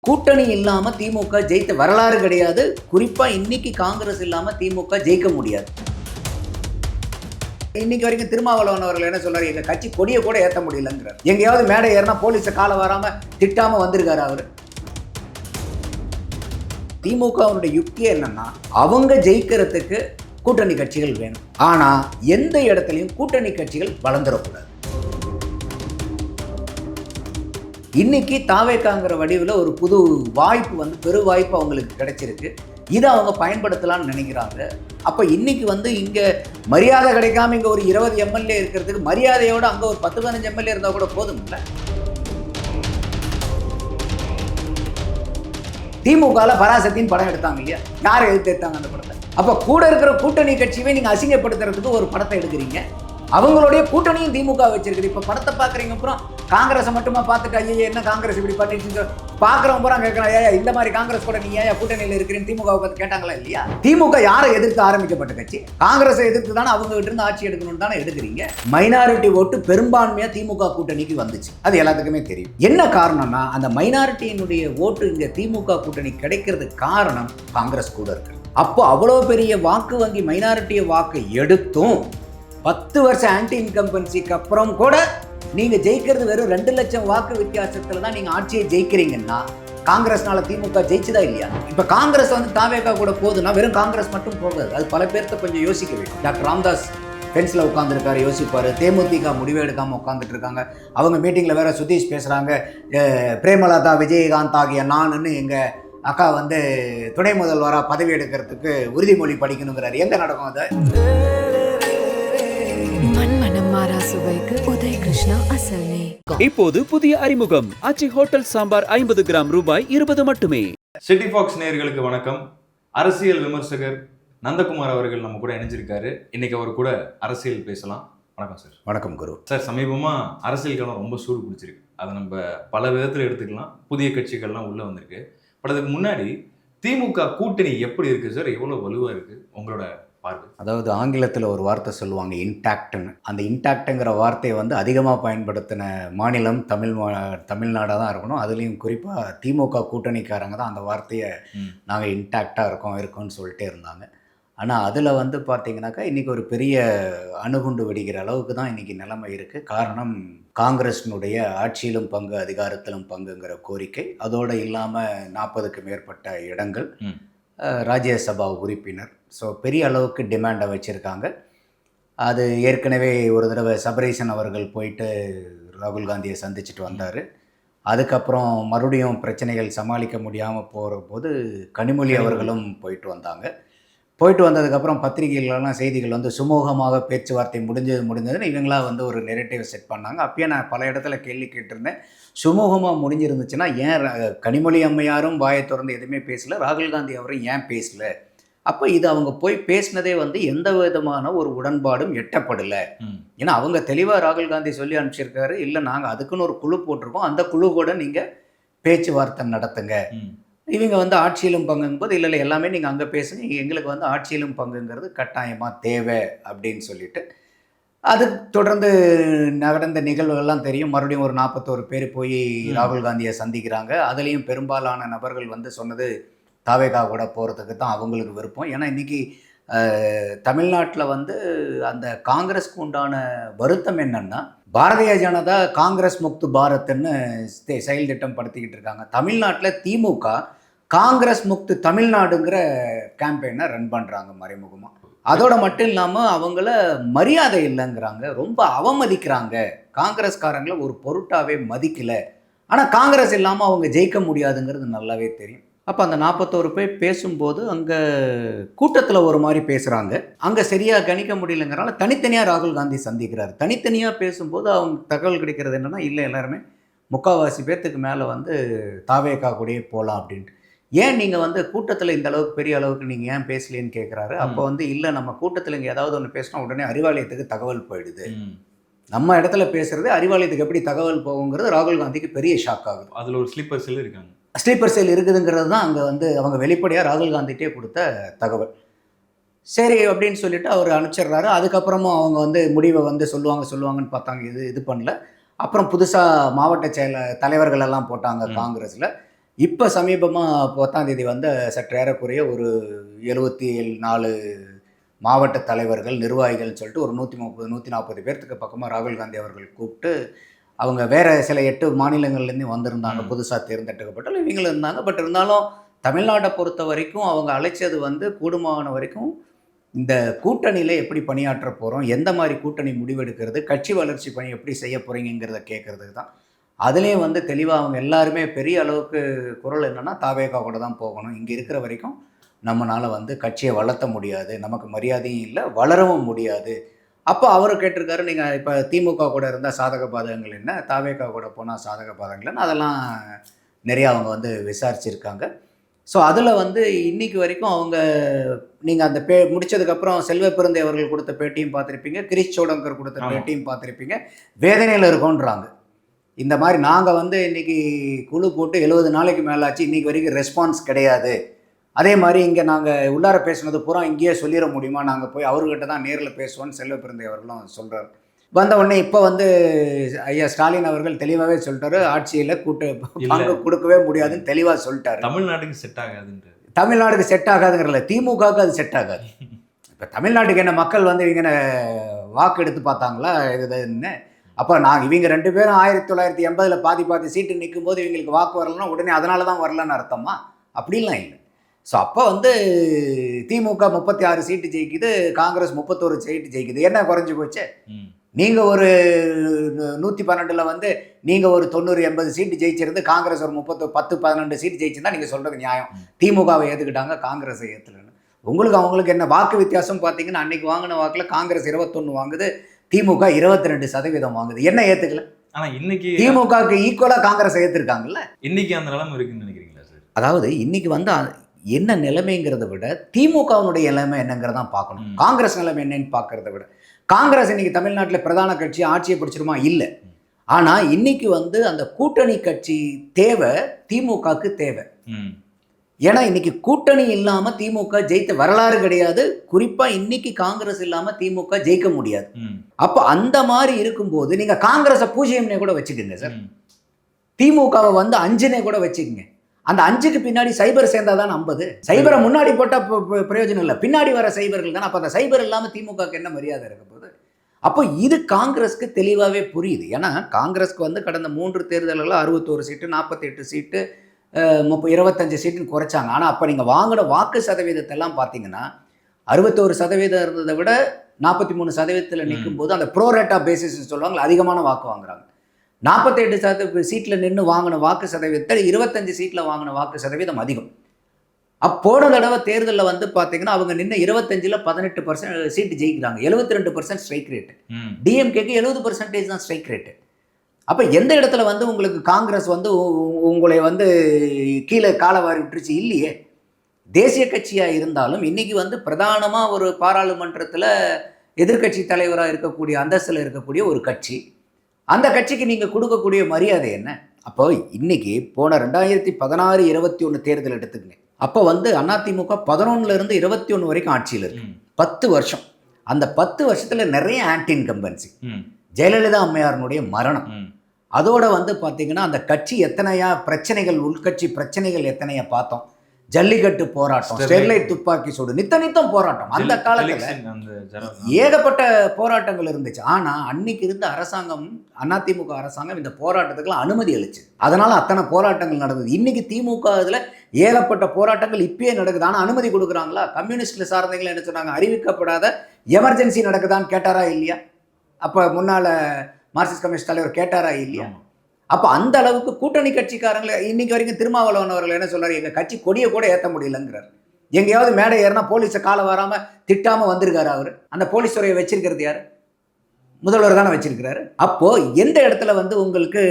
கூட்டணி இல்லாம திமுக ஜெயித்த வரலாறு கிடையாது. குறிப்பா இன்னைக்கு காங்கிரஸ் இல்லாம திமுக ஜெயிக்க முடியாது. இன்னைக்கு வரைக்கும் திருமாவளவன் அவர்கள் என்ன சொல்றாரு? எங்க கட்சி கொடியை கூட ஏத்த முடியலங்கிறார். எங்கேயாவது மேடை ஏறினா போலீஸை காலை வராம திட்டாம வந்திருக்காரு அவர். திமுகவுடைய யுக்தி என்னன்னா அவங்க ஜெயிக்கிறதுக்கு கூட்டணி கட்சிகள் வேணும். ஆனா எந்த இடத்துலையும் கூட்டணி கட்சிகள் வளர்ந்துடக்கூடாது. இன்னைக்கு தாவேக்காங்கிற வடிவில் ஒரு புது வாய்ப்பு வந்து பெரு வாய்ப்பு அவங்களுக்கு கிடைச்சிருக்கு. இதை அவங்க பயன்படுத்தலாம்னு நினைக்கிறாங்க. அப்போ இன்னைக்கு வந்து இங்கே மரியாதை கிடைக்காம இங்கே ஒரு இருபது எம்எல்ஏ இருக்கிறதுக்கு மரியாதையோடு அங்கே ஒரு பத்து பதினஞ்சு எம்எல்ஏ இருந்தால் கூட போதும்ல? திமுகவில் பராசக்தின்னு படம் எடுத்தாங்க இல்லையா? யார் எதிர்த்து எடுத்தாங்க அந்த படத்தை? அப்போ கூட இருக்கிற கூட்டணி கட்சியவே நீங்கள் அசிங்கப்படுத்துறதுக்கு ஒரு படத்தை எடுக்கிறீங்க. அவங்களுடைய கூட்டணியும் திமுக வச்சிருக்குது. இப்போ படத்தை பார்க்குறீங்க அப்புறம் காங்கிரஸை மட்டுமா பார்த்துட்டு ஐயோ என்ன காங்கிரஸ் இப்படி பண்ணிட்டு பார்க்குறவங்க பூரா கேட்கலாம் ஏயா இந்த மாதிரி காங்கிரஸ் கூட நீ ஏன் கூட்டணியில் இருக்கிறேன்னு திமுக கேட்டாங்களா இல்லையா? திமுக யாரை எதிர்த்து ஆரம்பிக்கப்பட்ட கட்சி? காங்கிரஸை எதிர்த்து தானே அவங்க கிட்ட இருந்து ஆட்சி எடுக்கணும்னு தானே எடுக்கிறீங்க? மைனாரிட்டி ஓட்டு பெரும்பான்மையாக திமுக கூட்டணிக்கு வந்துச்சு. அது எல்லாத்துக்குமே தெரியும். என்ன காரணம்னா அந்த மைனாரிட்டியினுடைய ஓட்டு இங்கே திமுக கூட்டணி கிடைக்கிறதுக்கு காரணம் காங்கிரஸ் கூட இருக்கு அப்போ அவ்வளோ பெரிய வாக்கு வங்கி மைனாரிட்டிய வாக்கு எடுத்தும் பத்து வருஷம் ஆன்டி இன்கம்பன்சிக்கு அப்புறம் கூட நீங்கள் ஜெயிக்கிறது வெறும் ரெண்டு லட்சம் வாக்கு வித்தியாசத்தில் தான் நீங்கள் ஆட்சியை ஜெயிக்கிறீங்கன்னா காங்கிரஸ்னால திமுக ஜெயிச்சுதா இல்லையா? இப்போ காங்கிரஸ் வந்து தாவேகா கூட போகுதுன்னா வெறும் காங்கிரஸ் மட்டும் போகாது. அது பல பேர்த்த கொஞ்சம் யோசிக்க வேண்டும் டாக்டர் ராம்தாஸ் ஃபென்ஸில் உட்காந்துருக்காரு யோசிப்பார். தேமுதிக முடிவே எடுக்காமல் உட்காந்துட்டு இருக்காங்க. அவங்க மீட்டிங்கில் வேற சுதீஷ் பேசுகிறாங்க பிரேமலதா விஜயகாந்த் ஆகிய நானுன்னு எங்கள் அக்கா வந்து துணை முதல்வராக பதவி எடுக்கிறதுக்கு உறுதிமொழி படிக்கணுங்கிறாரு. எங்கே நடக்கும் அது? மாறா சுவைக்கு உதய் கிருஷ்ணா அசல் நெய் இப்போது புதிய அறிமுகம். ஆச்சி ஹோட்டல் சாம்பார் ஐம்பது கிராம் ரூபாய் இருபது மட்டுமே. சிட்டி ஃபாக்ஸ் நேயர்களுக்கு வணக்கம். அரசியல் விமர்சகர் நந்தகுமார் அவர்கள் நம்ம கூட இணைஞ்சிருக்காரு. இன்னைக்கு அவர் கூட அரசியல் பேசலாம். வணக்கம் சார். வணக்கம் குரு. சார் சமீபமாக அரசியல் களம் ரொம்ப சூடு பிடிச்சிருக்கு. அதை நம்ம பல விதத்தில் எடுத்துக்கலாம். புதிய கட்சிகள்லாம் உள்ளே வந்திருக்கு. பட் அதுக்கு முன்னாடி திமுக கூட்டணி எப்படி இருக்கு சார்? எவ்வளோ வலுவாக இருக்கு? உங்களோட பார்வை. அதாவது ஆங்கிலத்தில் ஒரு வார்த்தை சொல்லுவாங்க இன்டாக்ட்னு அந்த இன்டாக்ட்டுங்கிற வார்த்தையை வந்து அதிகமாக பயன்படுத்தின மாநிலம் தமிழ் மா- தமிழ்நாடாக தான் இருக்கணும். அதுலேயும் குறிப்பாக திமுக கூட்டணிக்காரங்க தான் அந்த வார்த்தையை. நாங்கள் இன்டாக்டாக இருக்கோம் இருக்கோம்னு சொல்லிட்டே இருந்தாங்க. ஆனால் அதில் வந்து பார்த்தீங்கன்னாக்கா இன்றைக்கி ஒரு பெரிய அணுகுண்டு வெடிக்கிற அளவுக்கு தான் இன்றைக்கி நிலைமை இருக்குது காரணம் காங்கிரஸினுடைய ஆட்சியிலும் பங்கு அதிகாரத்திலும் பங்குங்கிற கோரிக்கை. அதோடு இல்லாமல் நாற்பதுக்கு மேற்பட்ட இடங்கள். ராஜ்யசபா உறுப்பினர். ஸோ பெரிய அளவுக்கு டிமாண்டை வச்சுருக்காங்க. அது ஏற்கனவே ஒரு தடவை சபரீசன் அவர்கள் போயிட்டு ராகுல் காந்தியை சந்திச்சுட்டு வந்தார். அதுக்கப்புறம் மறுபடியும் பிரச்சனைகள் சமாளிக்க முடியாமல் போகிற போது கனிமொழி. அவர்களும் போயிட்டு வந்தாங்க. போயிட்டு வந்ததுக்கப்புறம் பத்திரிகைகளெல்லாம் செய்திகள் வந்து சுமூகமாக பேச்சுவார்த்தை முடிஞ்சது முடிஞ்சதுன்னு இவங்களா வந்து ஒரு நெரேட்டிவ் செட் பண்ணாங்க. அப்பயே நான் பல இடத்துல கேள்வி கேட்டிருந்தேன். சுமூகமாக முடிஞ்சிருந்துச்சுன்னா ஏன் கனிமொழி அம்மையாரும் வாயை திறந்து எதுவுமே பேசல ராகுல் காந்தி அவரும் ஏன் பேசல அப்போ இது அவங்க போய் பேசினதே வந்து எந்த விதமான ஒரு உடன்பாடும் எட்டப்படலை. ஏன்னா அவங்க தெளிவாக ராகுல் காந்தி சொல்லி அனுப்பிச்சிருக்காரு இல்லை நாங்கள் அதுக்குன்னு ஒரு குழு போட்டிருக்கோம் அந்த குழு கூட நீங்கள் பேச்சுவார்த்தை நடத்துங்க. இவங்க வந்து ஆட்சியிலும் பங்குங்கும்போது இல்லை இல்லை எல்லாமே நீங்கள் அங்கே பேசுங்க எங்களுக்கு வந்து ஆட்சியிலும் பங்குங்கிறது கட்டாயமாக தேவை அப்படின்னு சொல்லிட்டு அது தொடர்ந்து நடந்த நிகழ்வுகள்லாம் தெரியும். மறுபடியும் ஒரு நாற்பத்தோரு பேர் போய். ராகுல் காந்தியை சந்திக்கிறாங்க. அதுலேயும் பெரும்பாலான நபர்கள் வந்து சொன்னது தாவேகா கூட போகிறதுக்கு தான் அவங்களுக்கு விருப்பம். ஏன்னா இன்றைக்கி தமிழ்நாட்டில் வந்து அந்த காங்கிரஸ்க்கு உண்டான வருத்தம் என்னன்னா பாரதிய ஜனதா காங்கிரஸ் முக்து பாரத்ன்னு செயல் திட்டம் படுத்திக்கிட்டு இருக்காங்க. தமிழ்நாட்டில் திமுக காங்கிரஸ் முக்து தமிழ்நாடுங்கிற கேம்பெயினை ரன் பண்ணுறாங்க மறைமுகமாக அதோட மட்டும் இல்லாமல் அவங்கள மரியாதை இல்லைங்கிறாங்க. ரொம்ப அவமதிக்கிறாங்க. காங்கிரஸ்காரங்களை ஒரு பொருட்டாவே மதிக்கலை. ஆனால் காங்கிரஸ் இல்லாமல் அவங்க ஜெயிக்க முடியாதுங்கிறது நல்லாவே தெரியும். அப்போ அந்த நாற்பத்தோரு பேர் பேசும்போது அங்கே கூட்டத்தில் ஒரு மாதிரி பேசுகிறாங்க அங்கே சரியாக கணிக்க முடியலங்கிறனால தனித்தனியாக ராகுல் காந்தி சந்திக்கிறார். தனித்தனியாக பேசும்போது அவங்க தகவல் கிடைக்கிறது என்னென்னா இல்லை எல்லாருமே முக்கால்வாசி பேர்த்துக்கு மேலே வந்து தாவேக்கா கூடயே போகலாம் அப்படின்ட்டு. ஏன் நீங்கள் வந்து கூட்டத்தில் இந்த அளவுக்கு பெரிய அளவுக்கு நீங்கள் ஏன் பேசலேன்னு கேட்குறாரு அப்போ வந்து இல்லை நம்ம கூட்டத்தில் இங்கே ஏதாவது ஒன்று பேசினா உடனே அறிவாலயத்துக்கு தகவல் போயிடுது. நம்ம இடத்துல பேசுறது அறிவாலயத்துக்கு எப்படி தகவல் போகுங்கிறது ராகுல் காந்திக்கு பெரிய ஷாக் ஆகுது. அதுல ஒரு ஸ்லீப்பர் செல் இருக்காங்க. ஸ்லீப்பர் செல் இருக்குதுங்கிறது தான் அங்கே வந்து அவங்க வெளிப்படையாக ராகுல் காந்திட்டே கொடுத்த தகவல். சரி அப்படின்னு சொல்லிட்டு அவர் அனுப்பிச்சிடுறாரு. அதுக்கப்புறமும் அவங்க வந்து முடிவை வந்து சொல்லுவாங்க சொல்லுவாங்கன்னு பார்த்தாங்க இது இது பண்ணல. அப்புறம் புதுசாக மாவட்ட செயல தலைவர்கள் எல்லாம் போட்டாங்க. காங்கிரஸில். இப்போ சமீபமாக பத்தாம் தேதி வந்து சற்று ஏறக்குறைய ஒரு எழுபத்தி நாலு மாவட்ட தலைவர்கள் நிர்வாகிகள்னு சொல்லிட்டு ஒரு நூற்றி முப்பது நூற்றி நாற்பது பேர்த்துக்கு பக்கமாக ராகுல் காந்தி அவர்கள் கூப்பிட்டு அவங்க வேற சில எட்டு மாநிலங்கள்லேருந்து வந்திருந்தாங்க. புதுசாக தேர்ந்தெடுக்கப்பட்டாலும் இவங்களும் இருந்தாங்க. பட் இருந்தாலும் தமிழ்நாட்டை பொறுத்த வரைக்கும் அவங்க அழைச்சது வந்து கூடுமான வரைக்கும் இந்த கூட்டணியில் எப்படி பணியாற்ற போகிறோம் எந்த மாதிரி கூட்டணி முடிவெடுக்கிறது கட்சி வளர்ச்சி பணி எப்படி செய்ய போகிறீங்கிறத கேட்குறதுக்கு தான். அதுலேயும் வந்து தெளிவாக அவங்க எல்லாருமே பெரிய அளவுக்கு குரல் என்னென்னா தாவேகா கூட தான் போகணும். இங்கே இருக்கிற வரைக்கும் நம்மளால் வந்து கட்சியை வளர்த்த முடியாது. நமக்கு மரியாதையும் இல்லை வளரவும் முடியாது. அப்போ அவர் கேட்டிருக்காரு நீங்கள் இப்போ திமுக கூட இருந்தால் சாதக பாதகங்கள் என்ன? தாவேகா கூட போனால் சாதக பாதகங்கள் என்ன அதெல்லாம் நிறையா அவங்க வந்து விசாரிச்சிருக்காங்க. ஸோ அதில் வந்து இன்னைக்கு வரைக்கும் அவங்க நீங்கள் அந்த பே முடிச்சதுக்கப்புறம் செல்வ பிறந்தை அவர்கள் கொடுத்த பேட்டியும் பார்த்துருப்பீங்க. கிரிஷ் சோடங்கர் கொடுத்த. பேட்டியும் பார்த்துருப்பீங்க. வேதனையில் இருக்கோன்றாங்க. இந்த மாதிரி நாங்கள் வந்து இன்னைக்கு குழு போட்டு எழுபது நாளைக்கு மேலாச்சு இன்னைக்கு வரைக்கும் ரெஸ்பான்ஸ் கிடையாது. அதே மாதிரி இங்கே நாங்கள் உள்ளார பேசுனது பூரா இங்கேயே சொல்லிட முடியுமா? நாங்கள் போய் அவர்கிட்ட தான் நேரில் பேசுவோம்னு செல்வ பிறந்தை அவர்களும் சொல்கிறார் வந்த உடனே இப்போ வந்து ஐயா ஸ்டாலின் அவர்கள் தெளிவாகவே சொல்லிட்டாரு. ஆட்சியில் கூட்டு பங்கு கொடுக்கவே முடியாதுன்னு தெளிவாக சொல்லிட்டாரு. தமிழ்நாட்டுக்கு செட் ஆகாதுன்றது தமிழ்நாடுக்கு செட் ஆகாதுங்கிறல திமுகவுக்கு அது செட் ஆகாது. இப்போ தமிழ்நாட்டுக்கு என்ன மக்கள் வந்து என்ன வாக்கு எடுத்து பார்த்தாங்களா? இது இதுன்னு அப்போ நாங்கள் இவங்க ரெண்டு பேரும் ஆயிரத்தி தொள்ளாயிரத்தி எண்பதில் பாதி பாதி சீட்டு நிற்கும் போது இவங்களுக்கு வாக்கு வரலன்னா உடனே அதனால தான் வரலன்னு அர்த்தமா? அப்படிலாம் இல்லை. ஸோ அப்போ வந்து திமுக முப்பத்தி ஆறு சீட்டு ஜெயிக்குது காங்கிரஸ் முப்பத்தோரு சீட்டு ஜெயிக்குது. என்ன குறைஞ்சி போச்சு. நீங்கள் ஒரு நூற்றி பன்னெண்டில் வந்து நீங்கள் ஒரு தொண்ணூறு எண்பது சீட்டு ஜெயிச்சிருந்து காங்கிரஸ் ஒரு முப்பத்து பத்து பதினெண்டு சீட்டு ஜெயிச்சிருந்தா நீங்கள் சொல்கிறது நியாயம். திமுகவை ஏற்றுக்கிட்டாங்க காங்கிரஸை ஏற்றுலன்னு உங்களுக்கு அவங்களுக்கு என்ன வாக்கு வித்தியாசம் பார்த்தீங்கன்னா அன்னைக்கு வாங்கின வாக்கில் காங்கிரஸ் இருபத்தொன்று வாங்குது திமுக இருபத்தி ரெண்டு சதவீதம் வாங்குது. என்ன ஏற்றுக்கல ஆனா இன்னைக்கு திமுகவுக்கு ஈக்குவலாக காங்கிரஸ் ஏற்றுருக்காங்கல்ல இன்னைக்கு அந்த நிலைமை இருக்குன்னு நினைக்கிறீங்களா சார்? அதாவது இன்னைக்கு வந்து என்ன நிலைமைங்கிறத விட திமுகவினுடைய நிலைமை என்னங்கிறத தான் பார்க்கணும். காங்கிரஸ் நிலைமை என்னன்னு பார்க்கறத விட. காங்கிரஸ் இன்னைக்கு தமிழ்நாட்டில் பிரதான கட்சி ஆட்சியை பிடிச்சிருமா? இல்லை. ஆனால் இன்னைக்கு வந்து அந்த கூட்டணி கட்சி தேவை திமுகவுக்கு தேவை. ஏன்னா இன்னைக்கு கூட்டணி இல்லாமல் திமுக ஜெயித்த வரலாறு கிடையாது. குறிப்பாக இன்னைக்கு காங்கிரஸ் இல்லாமல் திமுக ஜெயிக்க முடியாது. அப்போ அந்த மாதிரி இருக்கும்போது நீங்கள் காங்கிரஸை பூஜ்ஜியம்னே கூட வச்சுக்கோங்க சார். திமுகவை வந்து அஞ்சுனே கூட வச்சுக்கோங்க. அந்த அஞ்சுக்கு பின்னாடி சைபர் சேர்ந்தா தான் ஐம்பது? சைபரை முன்னாடி போட்டால் பிரயோஜனம் இல்லை. பின்னாடி வர சைபர்கள் தானே. அப்போ அந்த சைபர் இல்லாமல் திமுகவுக்கு என்ன மரியாதை இருக்க போகுது? அப்போ இது காங்கிரஸ்க்கு தெளிவாகவே புரியுது. ஏன்னா காங்கிரஸ்க்கு வந்து கடந்த மூன்று தேர்தல்களில் அறுபத்தோரு சீட்டு நாற்பத்தெட்டு சீட்டு முப்ப இருபத்தஞ்சு சீட்டுன்னு குறைச்சாங்க. ஆனால் அப்போ நீங்கள் வாங்கின வாக்கு சதவீதத்தை எல்லாம் பார்த்தீங்கன்னா அறுபத்தோரு சதவீதம் இருந்ததை விட நாற்பத்தி மூணு சதவீதத்தில் நிற்கும் போது அந்த ப்ரோ ரேட் ஆஃப் பேசிஸ் சொல்லுவாங்க அதிகமான வாக்கு வாங்குறாங்க. நாற்பத்தெட்டு சதவீத சீட்டில் நின்று வாங்கின வாக்கு சதவீதத்தை இருபத்தஞ்சு சீட்டில் வாங்கின வாக்கு சதவீதம் அதிகம். அப்போ போன தடவை தேர்தலில் வந்து பார்த்தீங்கன்னா அவங்க நின்று இருபத்தஞ்சில் பதினெட்டு பர்சன்ட் சீட்டு ஜெயிக்கிறாங்க. எழுபத்தி ரெண்டு பர்சன்ட் ஸ்ட்ரைக் ரேட்டு. டிஎம்கேக்கு எழுபது பர்சன்டேஜ் தான் ஸ்ட்ரைக் ரேட்டு அப்போ எந்த இடத்துல வந்து உங்களுக்கு காங்கிரஸ் வந்து உங்களை வந்து கீழே காலை வாரி விட்டுருச்சு? இல்லையே. தேசிய கட்சியாக இருந்தாலும் இன்னைக்கு வந்து பிரதானமாக ஒரு பாராளுமன்றத்தில் எதிர்க்கட்சி தலைவராக இருக்கக்கூடிய அந்தஸ்தில் இருக்கக்கூடிய ஒரு கட்சி. அந்த கட்சிக்கு நீங்கள் கொடுக்கக்கூடிய மரியாதை என்ன? அப்போ இன்னைக்கு போன ரெண்டாயிரத்தி பதினாறு இருபத்தி ஒன்று தேர்தல் எடுத்துக்கங்க. அப்போ வந்து அதிமுக பதினொன்னுல இருந்து இருபத்தி ஒன்று வரைக்கும் ஆட்சியில் இருக்கு. பத்து வருஷம். அந்த பத்து வருஷத்தில் நிறைய ஆன்டி இன்கம்பன்சி. ஜெயலலிதா அம்மையாரினுடைய மரணம். அதோட வந்து பார்த்தீங்கன்னா அந்த கட்சி எத்தனையா பிரச்சனைகள் உள்கட்சி பிரச்சனைகள் எத்தனையா பார்த்தோம். ஜல்லிக்கட்டு போராட்டம் ஸ்டெர்லைட். துப்பாக்கி சூடு நித்த நித்தம் போராட்டம். அந்த காலத்துல ஏகப்பட்ட போராட்டங்கள் இருந்துச்சு. ஆனா அன்னைக்கு இருந்த அரசாங்கம் அதிமுக அரசாங்கம் இந்த போராட்டத்துக்குலாம் அனுமதி அளிச்சு. அதனால அத்தனை போராட்டங்கள் நடந்தது. இன்னைக்கு திமுக இதுல ஏகப்பட்ட போராட்டங்கள் இப்பயே நடக்குது. ஆனா அனுமதி கொடுக்குறாங்களா? கம்யூனிஸ்ட்ல சார்ந்தவங்க என்ன சொன்னாங்க? அறிவிக்கப்படாத எமர்ஜென்சி நடக்குதான்னு கேட்டாரா இல்லையா? அப்ப முன்னால மார்க்சிஸ்ட் கம்யூனிஸ்ட் தலைவர் கேட்டாரா இல்லையா. அப்போ அந்த அளவுக்கு கூட்டணி கட்சிக்காரங்களை இன்னைக்கு வரைக்கும் திருமாவளவன் அவர்கள் என்ன சொல்றாரு? எங்க கட்சி கொடியை கூட ஏற்ற முடியலங்கிறார். எங்கேயாவது மேடை ஏறினா போலீஸை காலை வராம திட்டாம வந்திருக்காரு அவர். அந்த போலீஸ் துறையை வச்சிருக்கிறது யாரு? முதல்வர் தானே வச்சிருக்கிறாரு. அப்போ எந்த இடத்துல வந்து உங்களுக்கு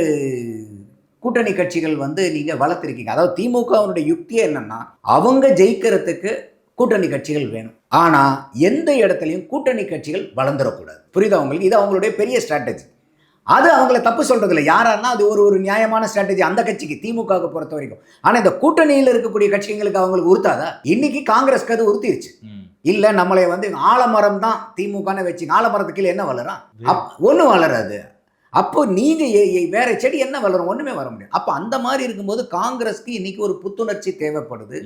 கூட்டணி கட்சிகள் வந்து நீங்க வளர்த்துருக்கீங்க? அதாவது திமுகவினுடைய யுக்தியே என்னன்னா அவங்க ஜெயிக்கிறதுக்கு கூட்டணி கட்சிகள் வேணும். ஆனா எந்த இடத்துலையும் கூட்டணி கட்சிகள் வளர்ந்துடக்கூடாது புரியுதா உங்களுக்கு? இது அவங்களுடைய பெரிய ஸ்ட்ராட்டஜி அது அவங்கள தப்பு சொல்றது இல்லை யாராருன்னா அது ஒரு ஒரு நியாயமான ஸ்ட்ராட்டஜி அந்த கட்சிக்கு திமுகவை பொறுத்த வரைக்கும். ஆனா இந்த கூட்டணியில் இருக்கக்கூடிய கட்சிகளுக்கு அவங்களுக்கு உறுத்தாதா? இன்னைக்கு காங்கிரஸ்க்கு அது உறுத்திருச்சு. இல்ல நம்மளை வந்து ஆலமரம் தான் திமுகன்னு வச்சு ஆலமரத்துக்கு கீழே என்ன வளரும்? அப் ஒன்றும் வளராது. அப்போ நீங்க வேற செடி என்ன வளரும்? ஒண்ணுமே வர முடியாது. அப்ப அந்த மாதிரி இருக்கும்போது காங்கிரஸ்க்கு இன்னைக்கு ஒரு புத்துணர்ச்சி தேவைப்படுது.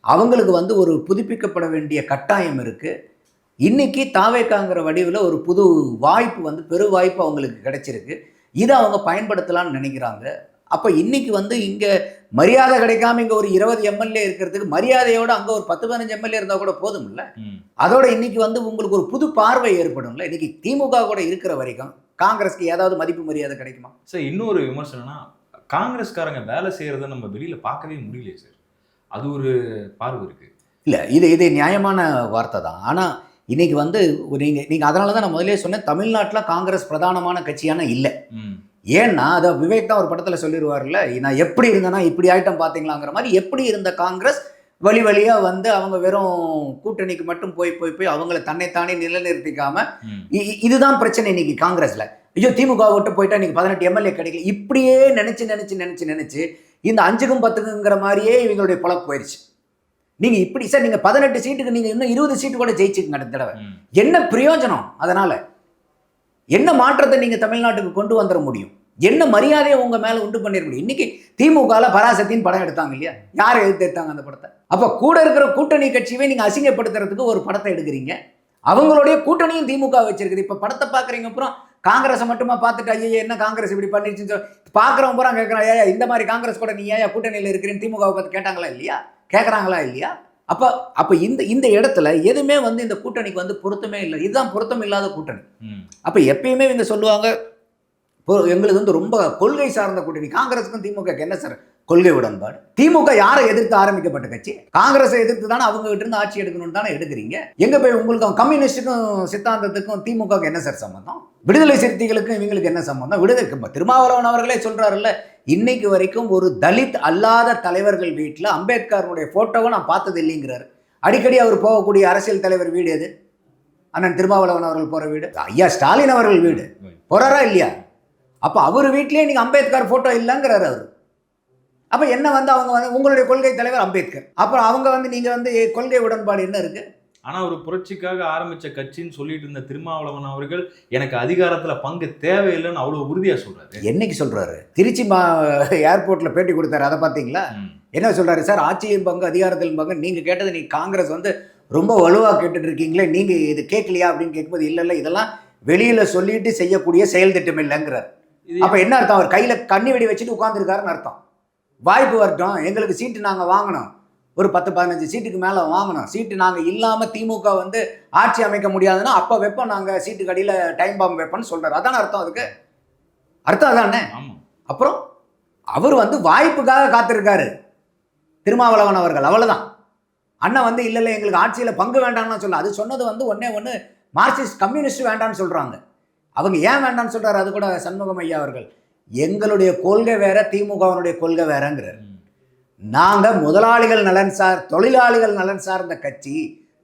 அவங்களுக்கு வந்து ஒரு புதுப்பிக்கப்பட வேண்டிய கட்டாயம் இருக்கு. இன்னைக்கு தாவேக்காங்கிற வடிவில் ஒரு புது வாய்ப்பு வந்து பெரு வாய்ப்பு அவங்களுக்கு கிடைச்சிருக்கு. இதை அவங்க பயன்படுத்தலாம்னு நினைக்கிறாங்க. அப்போ இன்னைக்கு வந்து இங்கே மரியாதை கிடைக்காம இங்கே ஒரு இருபது எம்எல்ஏ இருக்கிறதுக்கு மரியாதையோட அங்கே ஒரு பத்து பதினஞ்சு எம்எல்ஏ இருந்தால் கூட போதும்ல? ம். அதோட இன்னைக்கு வந்து உங்களுக்கு ஒரு புது பார்வை ஏற்படும்ல? இன்னைக்கு திமுக கூட இருக்கிற வரைக்கும் காங்கிரஸ்க்கு ஏதாவது மதிப்பு மரியாதை கிடைக்குமா? சார் இன்னொரு விமர்சனம்னா காங்கிரஸ்காரங்க வேலை செய்யறத நம்ம வெளியில பார்க்கவே முடியலையே சார் அது ஒரு பார்வை இருக்கு. இல்லை இது இது நியாயமான வார்த்தை தான். ஆனால் இன்னைக்கு வந்து நீங்கள் நீங்கள் அதனால தான் நான் முதலே சொன்னேன் தமிழ்நாட்டில் காங்கிரஸ் பிரதானமான கட்சியான இல்லை. ஏன்னா அதை விவேக் தான் ஒரு படத்தில் சொல்லிடுவார்ல நான் எப்படி இருந்தேன்னா இப்படி ஆயிட்டம் பார்த்தீங்களாங்கிற மாதிரி எப்படி இருந்த காங்கிரஸ் வழி வழியாக வந்து அவங்க வெறும் கூட்டணிக்கு மட்டும் போய் போய் போய் அவங்கள தன்னைத்தானே நிலைநிறுத்திக்காம இதுதான் பிரச்சனை இன்னைக்கு காங்கிரஸ்ல. ஐயோ திமுக விட்டு போயிட்டா இன்னைக்கு பதினெட்டு எம்எல்ஏ கிடைக்கல. இப்படியே நினைச்சு நினைச்சு நினைச்சு நினைச்சு இந்த அஞ்சுக்கும் பத்துக்குங்கிற மாதிரியே இவங்களுடைய பொழப்பு போயிடுச்சு நீங்க இப்படி சார் நீங்க பதினெட்டு சீட்டுக்கு நீங்க இன்னும் இருபது சீட்டு கூட ஜெயிச்சுக்குங்க அடுத்த தடவை. என்ன பிரயோஜனம் அதனால? என்ன மாற்றத்தை நீங்க தமிழ்நாட்டுக்கு கொண்டு வந்துட முடியும்? என்ன மரியாதையை உங்க மேல உண்டு பண்ணிட முடியும்? இன்னைக்கு திமுகல பராசக்தின்னு படம் எடுத்தாங்க இல்லையா? யார் எதிர்த்து எடுத்தாங்க அந்த படத்தை? அப்ப கூட இருக்கிற கூட்டணி கட்சியவே நீங்க அசிங்கப்படுத்துறதுக்கு ஒரு படத்தை எடுக்கிறீங்க. அவங்களுடைய கூட்டணியும் திமுக வச்சிருக்குது. இப்ப படத்தை பாக்குறீங்க அப்புறம் காங்கிரஸை மட்டுமா பார்த்துட்டு ஐயோ என்ன காங்கிரஸ் இப்படி பண்ணிருச்சுன்னு சொல்லி பார்க்குறவங்க பூரா கேட்குறான் ஏயா இந்த மாதிரி காங்கிரஸ் கூட நீ ஏன் கூட்டணியில் இருக்கிறேன்னு திமுகவை பார்த்து கேட்டாங்களா இல்லையா? கேட்குறாங்களா இல்லையா? அப்போ அப்போ இந்த இந்த இடத்துல எதுவுமே வந்து இந்த கூட்டணிக்கு வந்து பொருத்தமே இல்லை. இதுதான் பொருத்தம் இல்லாத கூட்டணி. அப்போ எப்பயுமே இவங்க சொல்லுவாங்க எங்களுக்கு வந்து ரொம்ப கொள்கை சார்ந்த கூட்டணி. காங்கிரஸுக்கும் திமுக என்ன சார்? கொள்கை உடன்பாடு. திமுக யாரை எதிர்த்து ஆரம்பிக்கப்பட்ட கட்சி? காங்கிரஸை எதிர்த்து தானே அவங்க கிட்ட இருந்து ஆட்சி எடுக்கணும்னு தானே எடுக்கிறீங்க? எங்க போய் உங்களுக்கு கம்யூனிஸ்டுக்கும் சித்தாந்தத்துக்கும் திமுகவுக்கு என்ன சார் சம்பந்தம்? விடுதலை சிறுத்தைகளுக்கும் இவங்களுக்கு என்ன சம்பந்தம்? விடுதலை திருமாவளவன் அவர்களே சொல்றாருல்ல இன்னைக்கு வரைக்கும் ஒரு தலித் அல்லாத தலைவர்கள் வீட்டில் அம்பேத்கருடைய போட்டோவை நான் பார்த்தது இல்லைங்கிறாரு. அடிக்கடி அவர் போகக்கூடிய அரசியல் தலைவர் வீடு எது? அண்ணன் திருமாவளவன் அவர்கள் போற வீடு? ஐயா ஸ்டாலின் அவர்கள் வீடு. போறாரா இல்லையா? அப்போ அவர் வீட்லயே நீங்க அம்பேத்கர் போட்டோ இல்லைங்கிறாரு அவர். அப்ப என்ன வந்து அவங்க வந்து உங்களுடைய கொள்கை தலைவர் அம்பேத்கர். அப்புறம் அவங்க வந்து நீங்க வந்து கொள்கை உடன்பாடு என்ன இருக்கு? ஆனா ஒரு புரட்சிக்காக ஆரம்பிச்ச கட்சின்னு சொல்லிட்டு இருந்த திருமாவளவன் அவர்கள் எனக்கு அதிகாரத்துல பங்கு தேவையில்லைன்னு அவ்வளவு உறுதியா சொல்றாரு. என்னைக்கு சொல்றாரு? திருச்சி மா ஏர்போர்ட்ல பேட்டி கொடுத்தாரு அதை பார்த்தீங்களா. என்ன சொல்றாரு? சார் ஆட்சியின் பங்கு அதிகாரத்தின் பங்கு நீங்க கேட்டது நீ காங்கிரஸ் வந்து ரொம்ப வலுவா கேட்டுட்டு இருக்கீங்களே நீங்க இது கேட்கலையா? அப்படின்னு கேட்கும்போது இல்ல இல்ல இதெல்லாம் வெளியில சொல்லிட்டு செய்யக்கூடிய செயல் திட்டம் இல்லைங்கிறார். அப்ப என்ன அர்த்தம்? அவர் கையில கண்ணி வெடி வச்சுட்டு உட்காந்துருக்காருன்னு அர்த்தம். வாய்ப்பு வரட்டும். எங்களுக்கு சீட்டு நாங்க வாங்கணும். ஒரு பத்து பதினஞ்சு சீட்டுக்கு மேல வாங்கணும். சீட்டு நாங்க இல்லாம திமுக வந்து ஆட்சி அமைக்க முடியாதுன்னா அப்ப வைப்போம் நாங்க. சீட்டு கடியில டைம் பாம்பு வைப்போம்னு சொல்றாரு. அதானே அர்த்தம் அதுக்கு? அர்த்தம் அதானே? அப்புறம் அவர் வந்து வாய்ப்புக்காக காத்திருக்காரு. திருமாவளவன் அவர்கள் அவ்வளவுதான். அண்ணன் வந்து இல்ல இல்ல எங்களுக்கு ஆட்சியில பங்கு வேண்டாம்னு சொல்ல. அது சொன்னது வந்து ஒண்ணே ஒண்ணு மார்க்சிஸ்ட் கம்யூனிஸ்ட் வேண்டாம்னு சொல்றாங்க. அவங்க ஏன் வேண்டாம்னு சொல்றாரு? அது கூட சண்முகம் ஐயா அவர்கள். எங்களுடைய கொள்கை வேற திமுகவினுடைய கொள்கை வேறங்கிறார். நாங்கள் முதலாளிகள் நலன் சார் தொழிலாளிகள் நலன் சார்ந்த கட்சி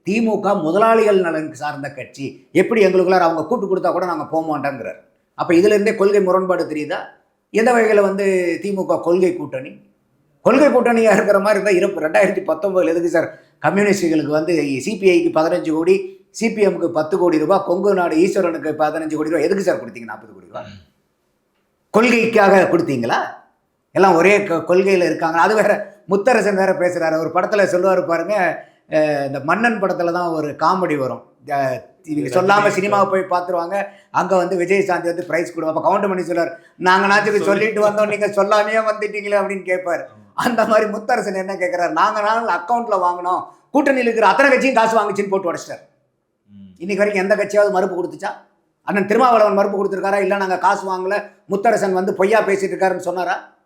திமுக முதலாளிகள் நலன் சார்ந்த கட்சி. எப்படி எங்களுக்குள்ளார் அவங்க கூட்டு கொடுத்தா கூட நாங்கள் போக மாட்டோங்கிறார். அப்போ இதுலேருந்தே கொள்கை முரண்பாடு தெரியுதா? எந்த வகையில் வந்து திமுக கொள்கை கூட்டணி? கொள்கை கூட்டணியாக இருக்கிற மாதிரி இருந்தால் இருப்பு. ரெண்டாயிரத்தி பத்தொன்பதுல எதுக்கு சார்? கம்யூனிஸ்டுகளுக்கு வந்து சிபிஐக்கு பதினஞ்சு கோடி சிபிஎம்க்கு பத்து கோடி ரூபாய் கொங்கு நாடு ஈஸ்வரனுக்கு பதினஞ்சு கோடி ரூபாய். எதுக்கு சார் கொடுத்தீங்க நாற்பது கோடி ரூபாய்? கொள்கைக்காக கொடுத்தீங்க எல்லாம் ஒரே கொள்கையில இருக்காங்க அது வேற முத்தரசன் வேற பேசுறாரு. ஒரு படத்துல சொல்லுவாரு பாருங்க இந்த மன்னன் படத்துல தான் ஒரு காமெடி வரும். இவங்க சொல்லாம சினிமாவை போய் பார்த்துருவாங்க அங்க வந்து விஜய் சாந்தி வந்து பிரைஸ் கொடுவோம் அப்ப கவுண்ட் பண்ணி சொல்லுவார் நாங்க நாச்சுக்கு சொல்லிட்டு வந்தோம். நீங்க சொல்லாமையே வந்துட்டீங்களே அப்படின்னு கேட்பாரு. அந்த மாதிரி முத்தரசன் என்ன கேட்கிறாரு நாங்க நாள் அக்கௌண்ட்ல வாங்கினோம். கூட்டணியில் இருக்கிற அத்தனை கட்சியும் காசு வாங்குச்சுன்னு போட்டு உடச்சிட்டார். இன்னைக்கு வரைக்கும் எந்த கட்சியாவது மறுப்பு கொடுத்துச்சா? அண்ணன் திருமாவளவன் மறுப்பு கொடுத்துருக்காரா? இல்லை நாங்கள் காசு வாங்கல. முத்தரசன் வந்து பொய்யா பேசிட்டு இருக்காருன்னு சொன்னாரா?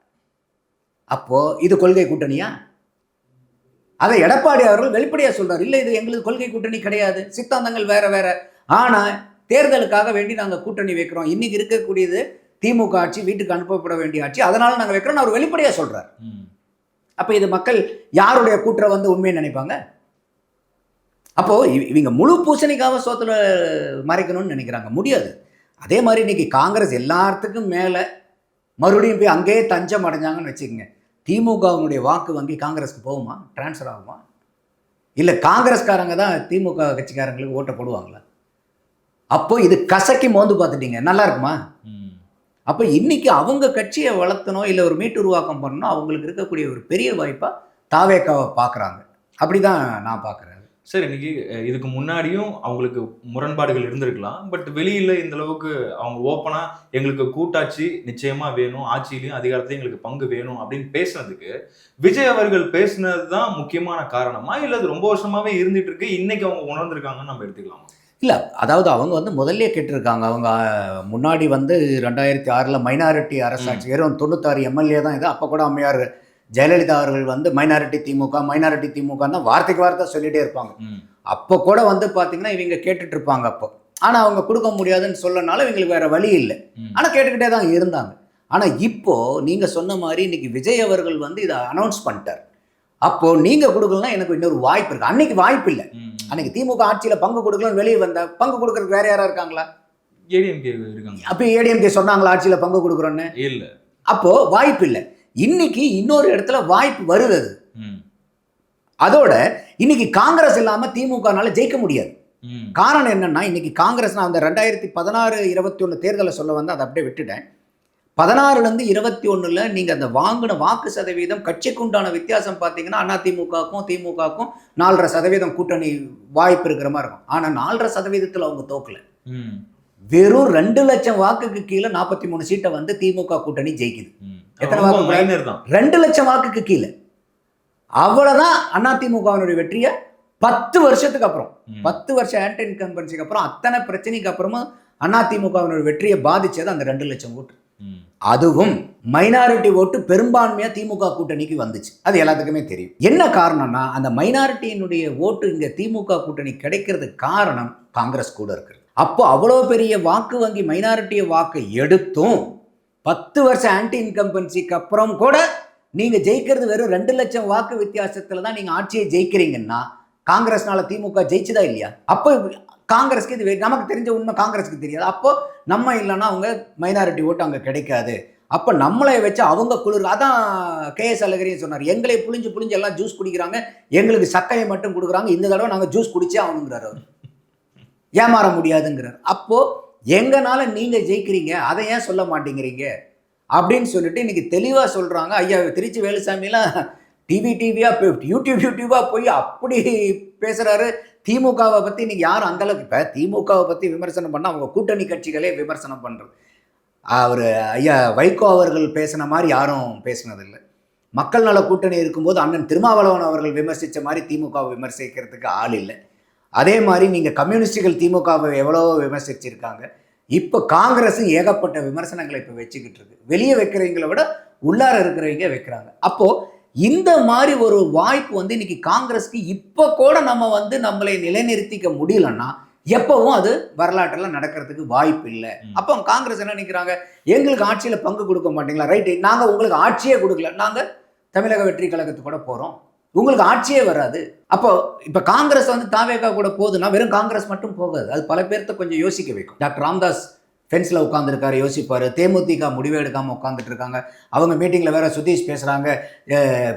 அப்போ இது கொள்கை கூட்டணியா? அதை எடப்பாடி அவர்கள் வெளிப்படையாக சொல்றாரு. இல்லை இது எங்களுக்கு கொள்கை கூட்டணி கிடையாது. சித்தாந்தங்கள் வேற வேற. ஆனா தேர்தலுக்காக வேண்டி நாங்கள் கூட்டணி வைக்கிறோம். இன்னைக்கு இருக்கக்கூடியது திமுக ஆட்சி வீட்டுக்கு அனுப்பப்பட வேண்டிய ஆட்சி. அதனால நாங்கள் வைக்கிறோம் அவர் வெளிப்படையாக சொல்றார். ம். அப்போ இது மக்கள் யாருடைய கூற்றை வந்து உண்மையை நினைப்பாங்க? அப்போ இவ- இவங்க முழு பூசணிக்காக சோத்துல மறைக்கணும்னு நினைக்கிறாங்க. முடியாது. அதே மாதிரி இன்னைக்கு காங்கிரஸ் எல்லாத்துக்கும் மேலே மறுபடியும் போய் அங்கேயே தஞ்சம் அடைஞ்சாங்கன்னு வச்சுக்கோங்க. திமுகவினுடைய வாக்கு வங்கி காங்கிரஸ்க்கு போகுமா? ட்ரான்ஸ்ஃபர் ஆகுமா? இல்லை காங்கிரஸ்காரங்க தான் திமுக கட்சிக்காரங்களுக்கு ஓட்டை போடுவாங்களா? அப்போ இது கசக்கி மோந்து பார்த்துட்டீங்க. நல்லா இருக்குமா. அப்போ இன்னைக்கு அவங்க கட்சியை வளர்த்தணும் இல்லை ஒரு மீட்டு உருவாக்கம் பண்ணணும் அவங்களுக்கு இருக்கக்கூடிய ஒரு பெரிய வாய்ப்பாக தாவேக்காவை பார்க்குறாங்க அப்படிதான் நான் பார்க்குறேன் சார் இன்னைக்கு அஹ், இதுக்கு முன்னாடியும் அவங்களுக்கு முரண்பாடுகள் இருந்திருக்கலாம். பட் வெளியில இந்த அளவுக்கு அவங்க ஓப்பனா எங்களுக்கு கூட்டாட்சி நிச்சயமா வேணும் ஆட்சியிலையும் அதிகாரத்தையும் எங்களுக்கு பங்கு வேணும் அப்படின்னு பேசுனதுக்கு விஜய் அவர்கள் பேசுனது தான் முக்கியமான காரணமா? இல்ல அது ரொம்ப வருஷமாவே இருந்துட்டு இருக்கு இன்னைக்கு அவங்க உணர்ந்திருக்காங்கன்னு நம்ம எடுத்துக்கலாமா? இல்லை அதாவது அவங்க வந்து முதல்ல கேட்டிருக்காங்க. அவங்க முன்னாடி வந்து ரெண்டாயிரத்தி ஆறில் மைனாரிட்டி அரசாட்சி வெறும் தொண்ணூத்தாறு எம்எல்ஏ தான் இது அப்போ கூட அம்மையார் ஜெயலலிதா அவர்கள் வந்து மைனாரிட்டி திமுக மைனாரிட்டி திமுக தான் வார்த்தைக்கு வார்த்தை சொல்லிட்டே இருப்பாங்க. அப்போ கூட வந்து பார்த்தீங்கன்னா இவங்க கேட்டுட்டு இருப்பாங்க அப்போ. ஆனால் அவங்க கொடுக்க முடியாதுன்னு சொல்லனால இவங்களுக்கு வேற வழி இல்லை. ஆனால் கேட்டுக்கிட்டே தான் இருந்தாங்க. ஆனால் இப்போ நீங்கள் சொன்ன மாதிரி இன்னைக்கு விஜய் அவர்கள் வந்து இதை அனௌன்ஸ் பண்ணிட்டார். அப்போ நீங்கள் கொடுக்கலன்னா எனக்கு இன்னொரு வாய்ப்பு இருக்கு. அன்னைக்கு வாய்ப்பு இல்லை. அன்னைக்கு திமுக ஆட்சியில் பங்கு கொடுக்கலன்னு வெளியே வந்த பங்கு கொடுக்கறதுக்கு வேற யாரா இருக்காங்களா? ஏடிஎம்கே இருக்காங்க. அப்போ ஏடிஎம்கே சொன்னாங்களா ஆட்சியில் பங்கு கொடுக்குறோன்னு? இல்ல. அப்போ வாய்ப்பு இல்லை. இன்னைக்கு இன்னொரு இடத்துல வாய்ப்பு வருது அது ம், அதோட இன்னைக்கு காங்கிரஸ் இல்லாம திமுகனால ஜெயிக்க முடியாது. காரணம் என்னன்னா இன்னைக்கு காங்கிரஸ் நான் அந்த ரெண்டாயிரத்தி பதினாறு இருபத்தி ஒன்று தேர்தலை சொல்ல வந்து அதை அப்படியே விட்டுட்டேன். பதினாறுலேருந்து இருபத்தி ஒன்றில் நீங்கள் அந்த வாங்கின வாக்கு சதவீதம் கட்சிக்கு உண்டான வித்தியாசம் பார்த்தீங்கன்னா அதிமுகவுக்கும் திமுகவுக்கும் நாலரை சதவீதம் கூட்டணி வாய்ப்பு இருக்கிற மாதிரி இருக்கும். ஆனால் நாலரை சதவீதத்தில் அவங்க தோக்கல. ம், வெறும் ரெண்டு லட்சம் வாக்குக்கு கீழே நாற்பத்தி மூணு சீட்டை வந்து திமுக கூட்டணி ஜெயிக்குது. எத்தனை வாக்கு? ரெண்டு லட்சம் வாக்குக்கு கீழே. அவ்வளோதான் அதிமுகவினுடைய வெற்றியை பத்து வருஷத்துக்கு அப்புறம். பத்து வருஷம் ஆன்டி இன்கம்பன்சிக்கு அப்புறம் அத்தனை பிரச்சனைக்கு அப்புறமா அதிமுகவினுடைய வெற்றியை பாதிச்சது அந்த ரெண்டு லட்சம் ஓட்டு. அதுவும் மைனாரிட்டி ஓட்டு பெரும்பான்மையா திமுக கூட்டணிக்கு வந்துச்சு. அது எல்லாத்துக்குமே தெரியும். என்ன காரணம்னா அந்த மைனாரிட்டியினுடைய ஓட்டு இங்க திமுக கூட்டணி கிடைக்கிறதுக்கு காரணம் காங்கிரஸ் கூட இருக்கு அப்போ அவ்வளோ பெரிய வாக்கு வங்கி மைனாரிட்டிய வாக்கு எடுத்தும் பத்து வருஷம் ஆன்டி இன்கம்பன்சிக்கு அப்புறம் கூட நீங்க ஜெயிக்கிறது வெறும் ரெண்டு லட்சம் வாக்கு வித்தியாசத்துல தான் நீங்க ஆட்சியை ஜெயிக்கிறீங்கன்னா காங்கிரஸ்னால திமுக ஜெயிச்சுதா இல்லையா? அப்போ காங்கிரஸ்க்கு இது நமக்கு தெரிஞ்ச உண்மை காங்கிரஸ்க்கு தெரியாது. அப்போ நம்ம இல்லைன்னா அவங்க மைனாரிட்டி ஓட்டு அங்கே கிடைக்காது. அப்போ நம்மளை வச்சு அவங்க குளிர் அதான் கேஎஸ் அழகிரியும் சொன்னார் எங்களை புளிஞ்சு புளிஞ்சு எல்லாம் ஜூஸ் குடிக்கிறாங்க எங்களுக்கு சக்கையை மட்டும் கொடுக்குறாங்க இந்த தடவை நாங்கள் ஜூஸ் குடிச்சே ஆகணுங்கிறார் அவர். ஏமாற முடியாதுங்கிறார். அப்போது எங்கனால நீங்க ஜெயிக்கிறீங்க? அதை ஏன் சொல்ல மாட்டேங்கிறீங்க? அப்படின்னு சொல்லிட்டு இன்னைக்கு தெளிவாக சொல்றாங்க. ஐயா திருச்சி வேலுசாமிலாம் டிவி டிவியா யூடியூப் யூடியூபா போய் அப்படி பேசுறாரு. திமுகவை பத்தி இன்னைக்கு யாரும் அந்த அளவுக்கு இப்ப திமுகவை பத்தி விமர்சனம் பண்ணால் அவங்க கூட்டணி கட்சிகளே விமர்சனம் பண்றது. அவர் ஐயா வைகோ அவர்கள் பேசின மாதிரி யாரும் பேசினதில்லை. மக்கள் நல கூட்டணி இருக்கும்போது அண்ணன் திருமாவளவன் அவர்கள் விமர்சித்த மாதிரி திமுகவை விமர்சிக்கிறதுக்கு ஆள் இல்லை. அதே மாதிரி நீங்கள் கம்யூனிஸ்டுகள் திமுகவை எவ்வளவோ விமர்சிச்சிருக்காங்க. இப்போ காங்கிரஸும் ஏகப்பட்ட விமர்சனங்களை இப்போ வச்சுக்கிட்டு இருக்கு. வெளியே வைக்கிறவங்களை விட உள்ளார இருக்கிறவங்க வைக்கிறாங்க. அப்போது இந்த மாதிரி ஒரு வாய்ப்பு வந்து இன்னைக்கு காங்கிரஸ்க்கு இப்போ கூட நம்ம வந்து நம்மளை நிலைநிறுத்திக்க முடியலன்னா எப்பவும் அது வரலாற்றில் நடக்கிறதுக்கு வாய்ப்பு இல்லை. அப்போ காங்கிரஸ் என்ன நினைக்கிறாங்க? எங்களுக்கு ஆட்சியில் பங்கு கொடுக்க மாட்டீங்களா? ரைட்டு நாங்கள் உங்களுக்கு ஆட்சியே கொடுக்கல. நாங்கள் தமிழக வெற்றி கழகத்துக்கு கூட போகிறோம் உங்களுக்கு ஆட்சியே வராது. அப்போ இப்போ காங்கிரஸ் வந்து தாவேகா கூட போகுதுன்னா வெறும் காங்கிரஸ் மட்டும் போகாது. அது பல பேர்த்த கொஞ்சம் யோசிக்க வைக்கும். டாக்டர் ராம்தாஸ் ஃபென்ஸில் உட்காந்துருக்காரு யோசிப்பார். தேமுதிக முடிவே எடுக்காமல் உட்காந்துட்டு இருக்காங்க அவங்க மீட்டிங்கில் வேற சுதீஷ் பேசுகிறாங்க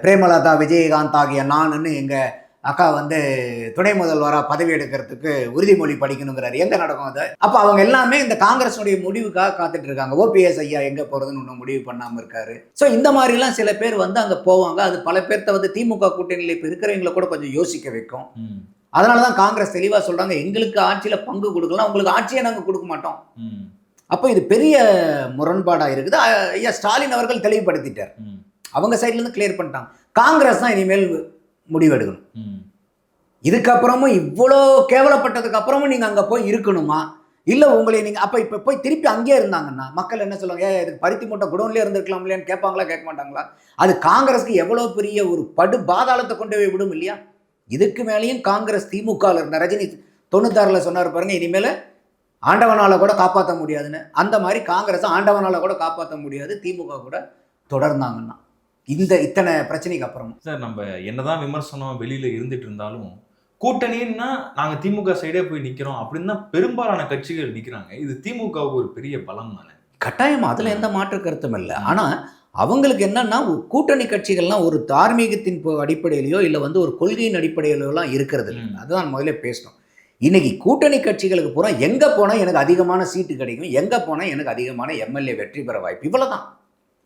பிரேமலதா விஜயகாந்த் ஆகிய நானுன்னு எங்கள் அக்கா வந்து துணை முதல்வராக பதவி எடுக்கிறதுக்கு உறுதிமொழி படிக்கணுங்கிறாரு. எங்கே நடக்கும் அது? அப்போ அவங்க எல்லாமே இந்த காங்கிரஸுடைய முடிவுக்காக காத்துட்டு இருக்காங்க. ஓபிஎஸ் ஐயா எங்கே போகிறதுன்னு இன்னும் முடிவு பண்ணாமல் இருக்காரு. ஸோ இந்த மாதிரிலாம் சில பேர் வந்து அங்கே போவாங்க. அது பல பேர்த்த வந்து திமுக கூட்டணியில் இப்போ இருக்கிறவங்கள கூட கொஞ்சம் யோசிக்க வைக்கும். அதனால தான் காங்கிரஸ் தெளிவாக சொல்கிறாங்க எங்களுக்கு ஆட்சியில் பங்கு கொடுக்கலாம். உங்களுக்கு ஆட்சியை நாங்கள் கொடுக்க மாட்டோம். அப்போ இது பெரிய முரண்பாடாக இருக்குது. ஐயா ஸ்டாலின் அவர்கள் தெளிவுபடுத்திட்டார். அவங்க சைட்லேருந்து கிளியர் பண்ணிட்டாங்க. காங்கிரஸ் தான் இனிமேல் முடிவெடுக்கணும். ம். இதுக்கப்புறமும் இவ்வளோ கேவலப்பட்டதுக்கு அப்புறமும் நீங்கள் அங்கே போய் இருக்கணுமா? இல்லை உங்களை நீங்கள் அப்போ இப்போ போய் திருப்பி அங்கேயே இருந்தாங்கன்னா மக்கள் என்ன சொல்லுவாங்க ஏ இதுக்கு பருத்தி மூட்டை குடோன்லேயே இருந்திருக்கலாம் இல்லையான்னு கேட்பாங்களா கேட்க மாட்டாங்களா? அது காங்கிரஸ்க்கு எவ்வளோ பெரிய ஒரு படு பாதாளத்தை கொண்டு போய் விடும் இல்லையா? இதுக்கு மேலேயும் காங்கிரஸ் திமுகவில் இருந்த ரஜினி தொண்ணூத்தாறில் சொன்னார் பாருங்க இனிமேல் ஆண்டவனால் கூட காப்பாற்ற முடியாதுன்னு. அந்த மாதிரி காங்கிரஸ் ஆண்டவனால் கூட காப்பாற்ற முடியாது திமுக கூட தொடர்ந்தாங்கன்னா. இந்த இத்தனை பிரச்சனைக்கு அப்புறம் சார் நம்ம என்னதான் விமர்சனம் வெளியில இருந்துட்டு இருந்தாலும் கூட்டணின்னா நாங்க திமுக சைடே போய் நிக்கிறோம் அப்படின்னு தான் பெரும்பாலான கட்சிகள் நிக்கிறாங்க. இது திமுகவுக்கு ஒரு பெரிய பலம் தானே? கட்டாயமா அதுல எந்த மாற்று கருத்தும் இல்லை. ஆனா அவங்களுக்கு என்னன்னா கூட்டணி கட்சிகள்லாம் ஒரு தார்மீகத்தின் அடிப்படையிலயோ இல்லை வந்து ஒரு கொள்கையின் அடிப்படையிலோலாம் இருக்கிறது. அதுதான் முதல்ல பேசணும். இன்னைக்கு கூட்டணி கட்சிகளுக்கு பூரா எங்கே போனால் எனக்கு அதிகமான சீட்டு கிடைக்கும் எங்கே போனால் எனக்கு அதிகமான எம்எல்ஏ வெற்றி பெற வாய்ப்பு? இவ்வளவுதான்.